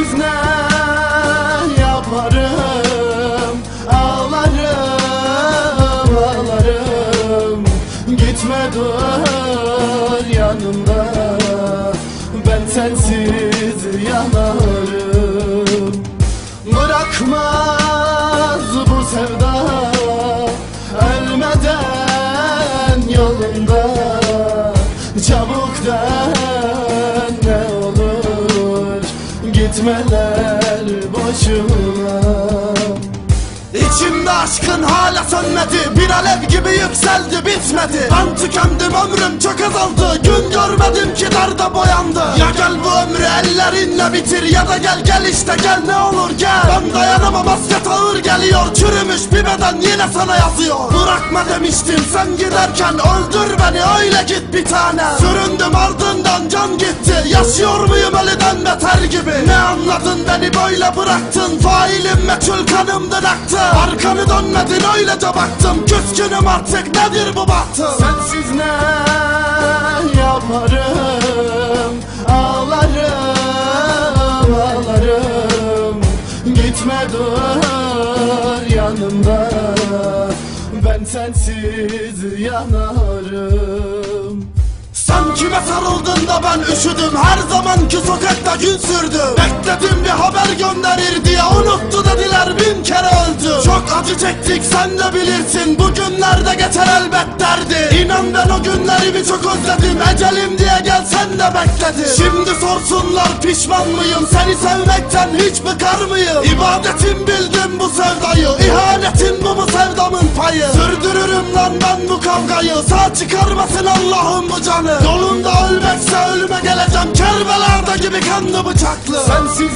Sensiz ne yaparım Ağlarım, ağlarım. Gitme dur yanımda Ben sensiz yanarım. Bırakmaz bu sevda Ölmeden yolunda. Çabuk dön Gitmeler boşuna İçimde aşkın hala sönmedi. Bir alev gibi yükseldi bitmedi. Ben tükendim ömrüm çok azaldı. Gün görmedim ki bitir Ya da gel gel işte gel ne olur gel. Ben dayanamam hasret ağır geliyor. Çürümüş bir beden yine sana yazıyor. Bırakma demiştim sen giderken Öldür beni öyle git bir tane. Süründüm ardından can gitti. Yaşıyor muyum ölüden beter gibi? Ne anladın beni böyle bıraktın? Failim meçhul kanımdan aktı Arkanı dönmedin öylece baktım. Küskünüm artık nedir bu bahtım Sensiz ne yaparım Gitme dur yanımda. Ben sensiz yanarım. Sen kime sarıldın da ben üşüdüm? Her zamanki sokakta gün sürdüm Bekledim bir haber gönderir diye Unuttu dediler bin kere öldü. Çok acı çektik sen de bilirsin. Bu günlerde geçer elbet derdi. İnan ben o günlerimi çok özledim. Ecelim diye gelsen de bekledim Şimdi sorsunlar pişman mıyım? Seni sevmekten hiç bıkar mıyım? İbadetim bildim bu sevdayı. İhanetin bu mu sevdamın payı. Sürdürürüm lan ben bu kavgayı. Sağ çıkarmasın Allah'ım bu canı. Yolunda ölmekse ölüme geleceğim. Kerbela'da gibi kanlı bıçaklı. Sensiz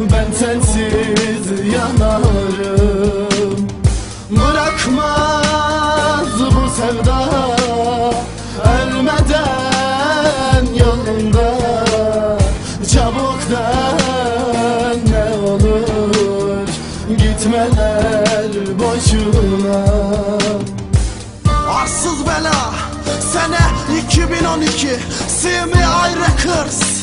Ben sensiz yanarım. Bırakmaz bu sevda Ölmeden yolunda. Çabuk dön ne olur Gitmeler boşuna. Arsız bela Sene 2012 See me I Records